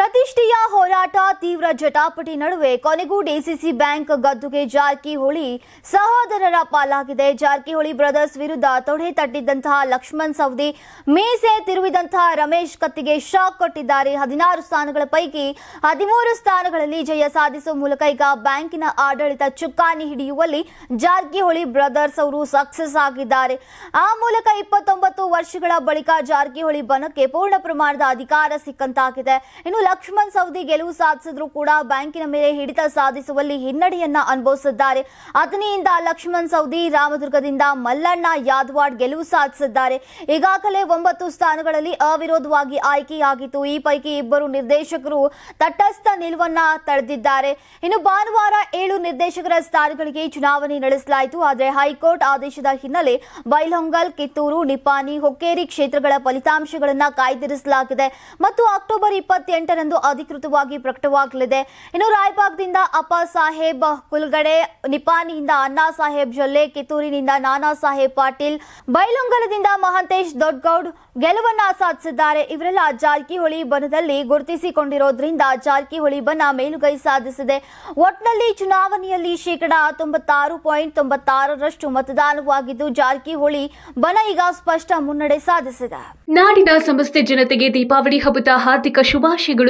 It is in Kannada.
ಪ್ರತಿಷ್ಠೆಯ ಹೋರಾಟ ತೀವ್ರ ಜಟಾಪಟಿ ನಡುವೆ ಕೊನೆಗೂ ಡಿಸಿಸಿ ಬ್ಯಾಂಕ್ ಗದ್ದುಗೆ ಜಾರಕಿಹೊಳಿ ಸಹೋದರರ ಪಾಲಾಗಿದೆ. ಜಾರಕಿಹೊಳಿ ಬ್ರದರ್ಸ್ ವಿರುದ್ಧ ತೊಡೆ ತಟ್ಟಿದ್ದಂತಹ ಲಕ್ಷ್ಮಣ್ ಸವದಿ, ಮೀಸೆ ತಿರುವಿದಂತಹ ರಮೇಶ್ ಕತ್ತಿಗೆ ಶಾಕ್ ಕೊಟ್ಟಿದ್ದಾರೆ. ಹದಿನಾರು ಸ್ಥಾನಗಳ ಪೈಕಿ ಹದಿಮೂರು ಸ್ಥಾನಗಳಲ್ಲಿ ಜಯ ಸಾಧಿಸುವ ಮೂಲಕ ಈಗ ಬ್ಯಾಂಕಿನ ಆಡಳಿತ ಚುಕ್ಕಾಣಿ ಹಿಡಿಯುವಲ್ಲಿ ಜಾರಕಿಹೊಳಿ ಬ್ರದರ್ಸ್ ಅವರು ಸಕ್ಸಸ್ ಆಗಿದ್ದಾರೆ. ಆ ಮೂಲಕ ಇಪ್ಪತ್ತೊಂಬತ್ತು ವರ್ಷಗಳ ಬಳಿಕ ಜಾರಕಿಹೊಳಿ ಬನಕ್ಕೆ ಪೂರ್ಣ ಪ್ರಮಾಣದ ಅಧಿಕಾರ ಸಿಕ್ಕಂತಾಗಿದೆ. ಇನ್ನು ಲಕ್ಷ್ಮಣ್ ಸವದಿ ಗೆಲುವು ಸಾಧಿಸಿದ್ರು ಕೂಡ ಬ್ಯಾಂಕಿನ ಮೇಲೆ ಹಿಡಿತ ಸಾಧಿಸುವಲ್ಲಿ ಹಿನ್ನಡೆಯನ್ನ ಅನುಭವಿಸಿದ್ದಾರೆ. ಅಥಣಿಯಿಂದ ಲಕ್ಷ್ಮಣ್ ಸವದಿ, ರಾಮದುರ್ಗದಿಂದ ಮಲ್ಲಣ್ಣ ಯಾದವಾಡ್ ಗೆಲುವು ಸಾಧಿಸಿದ್ದಾರೆ. ಈಗಾಗಲೇ ಒಂಬತ್ತು ಸ್ಥಾನಗಳಲ್ಲಿ ಅವಿರೋಧವಾಗಿ ಆಯ್ಕೆಯಾಗಿತ್ತು ಈ ಪೈಕಿ ಇಬ್ಬರು ನಿರ್ದೇಶಕರು ತಟಸ್ಥ ನಿಲುವನ್ನ ತಳೆದಿದ್ದಾರೆ. ಇನ್ನು ಭಾನುವಾರ ಏಳು ನಿರ್ದೇಶಕರ ಸ್ಥಾನಗಳಿಗೆ ಚುನಾವಣೆ ನಡೆಸಲಾಯಿತು. ಆದರೆ ಹೈಕೋರ್ಟ್ ಆದೇಶದ ಹಿನ್ನೆಲೆ ಬೈಲಹೊಂಗಲ್, ಕಿತ್ತೂರು ನಿಪಾನಿ ಹೊಕ್ಕೇರಿ ಕ್ಷೇತ್ರಗಳ ಫಲಿತಾಂಶಗಳನ್ನು ಕಾಯ್ದಿರಿಸಲಾಗಿದೆ. ಮತ್ತು ಅಕ್ಟೋಬರ್ ಇಪ್ಪತ್ತೆಂಟರಂದು ಅಧಿಕೃತವಾಗಿ ಪ್ರಕಟವಾಗಲಿದೆ. ಇನ್ನು ರಾಯಬಾಗ್ದಿಂದ ಅಪ್ಪ ಸಾಹೇಬ್ ಕುಲ್ಗಡೆ ನಿಪಾನಿಯಿಂದ ಅಣ್ಣಾ ಸಾಹೇಬ್ ಜೊಲ್ಲೆ, ಕಿತ್ತೂರಿನಿಂದ ನಾನಾ ಸಾಹೇಬ್ ಪಾಟೀಲ್, ಬೈಲೊಂಗಲದಿಂದ ಮಹಾಂತೇಶ್ ದೊಡ್ಗೌಡ್ ಗೆಲುವನ್ನ ಸಾಧಿಸಿದ್ದಾರೆ. ಇವರೆಲ್ಲ ಜಾರಕಿಹೊಳಿ ಬನದಲ್ಲಿ ಗುರುತಿಸಿಕೊಂಡಿರೋದ್ರಿಂದ ಜಾರಕಿಹೊಳಿ ಬಣ ಮೇಲುಗೈ ಸಾಧಿಸಿದೆ. ಒಟ್ನಲ್ಲಿ ಚುನಾವಣೆಯಲ್ಲಿ ಶೇಕಡಾ ತೊಂಬತ್ತಾರು ಪಾಯಿಂಟ್ ತೊಂಬತ್ತಾರರಷ್ಟು ಮತದಾನವಾಗಿದ್ದು ಜಾರಕಿಹೊಳಿ ಬನ ಈಗ ಸ್ಪಷ್ಟ ಮುನ್ನಡೆ ಸಾಧಿಸಿದೆ. ನಾಡಿನ ಸಮಸ್ತ ಜನತೆಗೆ ದೀಪಾವಳಿ ಹಬ್ಬದ ಹಾರ್ದಿಕ ಶುಭಾಶಯಗಳು.